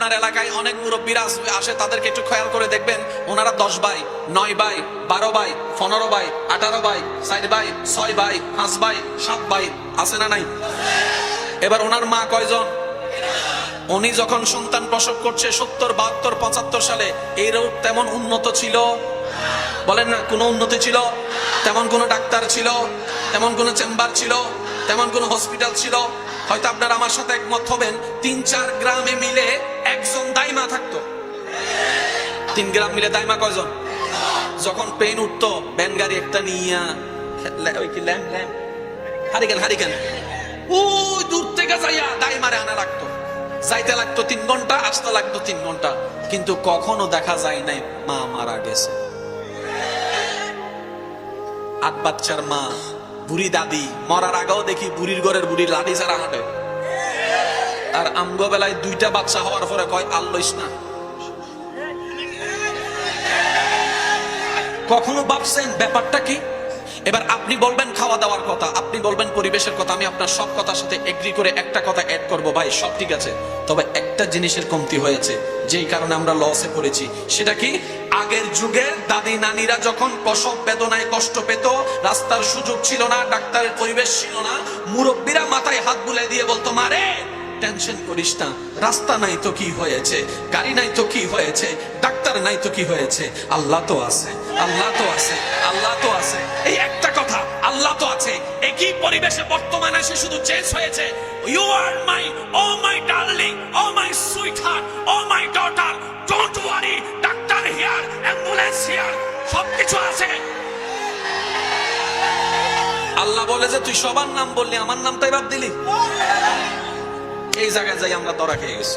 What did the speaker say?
আপনার এলাকায় অনেক মুরব্বীরা আসে তাদেরকে একটু খেয়াল করে দেখবেন। ওনারা দশ বাই নয় বাই বারো বাই পনেরো বাই আঠারো বাই ষাট বাই ছয় বাই পাঁচ বাই সাত বাই আছে না নাই? এবার ওনার মা কয়জন? উনি যখন সন্তান প্রসব করছে সত্তর, বাহাত্তর, পঁচাত্তর সালে, এই রোগ তেমন উন্নত ছিল? বলেন না, কোনো উন্নতি ছিল? তেমন কোনো ডাক্তার ছিল? তেমন কোনো চেম্বার ছিল? তেমন কোনো হসপিটাল ছিল? হয়তো আপনারা আমার সাথে একমত হবেন, তিন চার গ্রামে মিলে একজন দাইমা থাকতো। তিন গ্রাম মিলে দাইমা কয়জন? যখন পেন উঠতো ব্যান গাড়ি একটা নিয়া ওই কি ল্যাম্প ল্যাম্প? Hurricane hurricane. ওই দূর থেকে যাইয়া দাইমারে আনা লাগতো। যাইতে লাগতো তিন ঘণ্টা, আসতে লাগতো তিন ঘণ্টা। কিন্তু কখনো দেখা যায় নাই, মা মারা গেছে। আট বাচ্চার মা বুড়ি দাদি, মরার আগেও দেখি বুড়ির ঘরের বুড়ি লাঠি ছাড়া হাঁটে। আর আমগো বেলায় দুইটা বাচ্চা হওয়ার পরে কয় আল্লইস না। কখনো ভাবছেন ব্যাপারটা কি? এবার আপনি বলবেন খাওয়া দাওয়ার কথা, আপনি বলবেন পরিবেশের কথা, আমি আপনার সব কথার সাথে এগ্রি করে একটা কথা অ্যাড করব। ভাই, সব ঠিক আছে, তবে একটা জিনিসের কমতি হয়েছে, যেই কারণে আমরা লসে পড়েছি। সেটা কি? আগের যুগের দাদি নানিরা যখন প্রসব বেদনায় কষ্ট পেত, রাস্তার সুযোগ ছিল না, ডাক্তারের পরিবেশ ছিল না, মুরব্বীরা মাথায় হাত বুলাই দিয়ে বলতো মারে টেনশন করিস না, রাস্তা নাই তো কি হয়েছে, গাড়ি নাই তো কি হয়েছে, ডাক্তার নাই তো কি হয়েছে, আল্লাহ তো আছে, আল্লাহ তো আছে, আল্লাহ তো আছে। এই একটা কথা, আল্লাহ তো আছে, একই পরিবেশে বর্তমানে এসে শুধু চেঞ্জ হয়েছে। You are my oh my darling oh my sweetheart oh my সবকিছু আছে? আল্লাহ বলে যে তুই সবার নাম বললি, আমার নামটাই বাদ দিলি। এই জায়গায় যাই, আমরা ধরা খেয়ে গেছি।